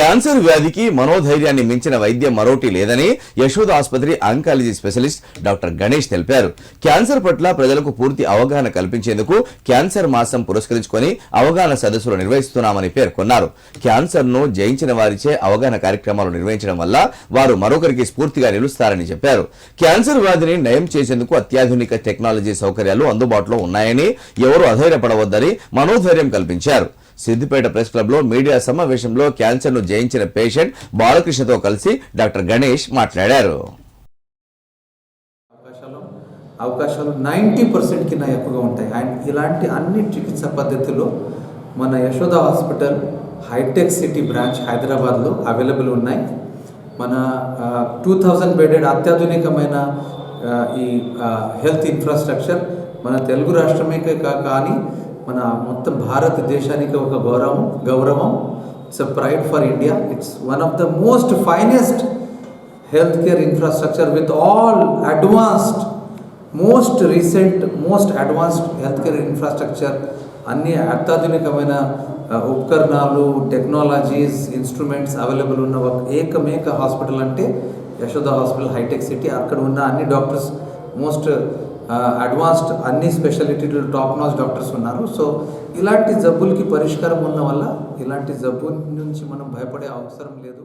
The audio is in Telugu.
క్యాన్సర్ వ్యాధికి మనోధైర్యాన్ని మించిన వైద్యం మరోటి లేదని యశోద ఆసుపత్రి అంకాలజీ స్పెషలిస్ట్ డాక్టర్ గణేష్ తెలిపారు. క్యాన్సర్ పట్ల ప్రజలకు పూర్తి అవగాహన కల్పించేందుకు క్యాన్సర్ మాసం పురస్కరించుకొని అవగాహన సదస్సులు నిర్వహిస్తున్నామని పేర్కొన్నారు. క్యాన్సర్ను జయించిన వారిచే అవగాహన కార్యక్రమాలు నిర్వహించడం వల్ల వారు మరొకరికి స్ఫూర్తిగా నిలుస్తారని చెప్పారు. క్యాన్సర్ వ్యాధిని నయం చేసేందుకు అత్యాధునిక టెక్నాలజీ సౌకర్యాలు అందుబాటులో ఉన్నాయని ఎవరు అధైర్యపడవద్దని మనోధైర్యం కల్పించారు. సిద్దిపేట ప్రెస్ క్లబ్లో మీడియా సమావేశంలో క్యాన్సర్ను జయించిన పేషెంట్ బాలకృష్ణతో కలిసి డాక్టర్ గణేష్ మాట్లాడారు. అవకాశాలు అవకాశాలు నైంటీ పర్సెంట్ కింద ఎక్కువగా ఉంటాయి. అండ్ ఇలాంటి అన్ని చికిత్స పద్ధతులు మన Yashoda hospital hitech city branch హైదరాబాద్లో అవైలబుల్ ఉన్నాయి. మన టూ థౌజండ్ బెడెడ్ అత్యాధునికమైన ఈ హెల్త్ ఇన్ఫ్రాస్ట్రక్చర్ మన తెలుగు రాష్ట్రమే కా- కానీ మన మొత్తం భారతదేశానికి ఒక గౌరవం గౌరవం. It's a pride for India it's one of the most finest health care infrastructure with all advanced most recent most advanced health care infrastructure అన్ని అత్యాధునికమైన ఉపకరణాలు టెక్నాలజీస్ ఇన్స్ట్రుమెంట్స్ అవైలబుల్ ఉన్న ఒక ఏకమేక హాస్పిటల్ అంటే యశోద హాస్పిటల్ హైటెక్ సిటీ అక్కడ ఉన్న అన్ని డాక్టర్స్ మోస్ట్ అడ్వాన్స్డ్ అన్ని స్పెషాలిటీలు టాప్ నాచ్ డాక్టర్స్ ఉన్నారు. సో ఇలాంటి జబ్బులకి పరిష్కారం ఉన్న వల్ల ఇలాంటి జబ్బు నుంచి మనం భయపడే అవసరం లేదు.